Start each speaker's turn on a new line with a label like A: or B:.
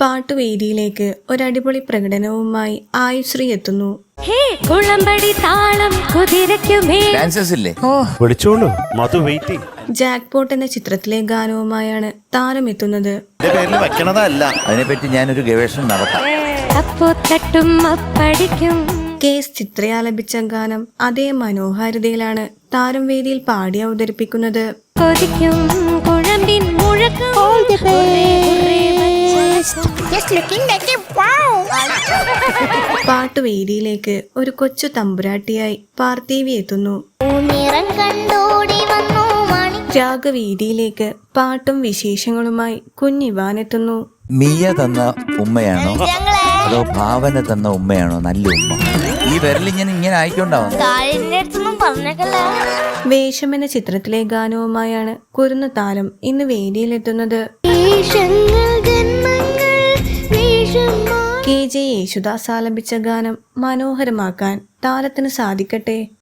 A: പാട്ടുവേദിയിലേക്ക് ഒരടിപൊളി പ്രകടനവുമായി ആയുശ്രീ എത്തുന്നു.
B: ഹേ കുളമ്പടി താളം കുതിരയ്ക്കുമേ
C: ഡാൻസേഴ്സ് ഇല്ലേ?
D: വിളിച്ചോളൂ മധു വെയിറ്റിംഗ്
A: ജാക്ക്പോട്ട് എന്ന ചിത്രത്തിലെ ഗാനവുമായാണ് താരം എത്തുന്നത്.
E: കേസ് വെക്കണതല്ല.
C: അതിനെപ്പറ്റി ഞാനൊരു ഗവേഷണം നടത്താം.
B: അപ്പോ തട്ടും അപ്പടിക്കും.
A: കെ എസ് ചിത്രയാലപിച്ച ഗാനം അതേ മനോഹാരിതയിലാണ് താരം വേദിയിൽ പാടി അവതരിപ്പിക്കുന്നത്.
B: കൊതിക്കും കുഴമ്പിൻ മുഴക്കം.
A: പാട്ടുവേദിയിലേക്ക് ഒരു കൊച്ചു തമ്പുരാട്ടിയായി പാർത്ഥേവി എത്തുന്നു.
F: നിറം കണ്ടോടി വന്നു മണി.
A: രാഗവേദിയിലേക്ക് പാട്ടും വിശേഷങ്ങളുമായി കുഞ്ഞിവാൻ എത്തുന്നു
C: മിയ തന്ന ഉമ്മയാണോ? അതോ ഭാവന തന്ന ഉമ്മയാണോ? നല്ല ഉമ്മ. ഈ വിരലിങ്ങനെ ഇങ്ങനെ ആയിക്കൊണ്ടാവും.
A: വേഷമെന്ന ചിത്രത്തിലെ ഗാനവുമായാണ് കുരുന്നു താരം ഇന്ന് വേദിയിലെത്തുന്നത്. കെ ജെ യേശുദാസ് ആലപിച്ച ഗാനം മനോഹരമാക്കാൻ താരത്തിന് സാധിക്കട്ടെ?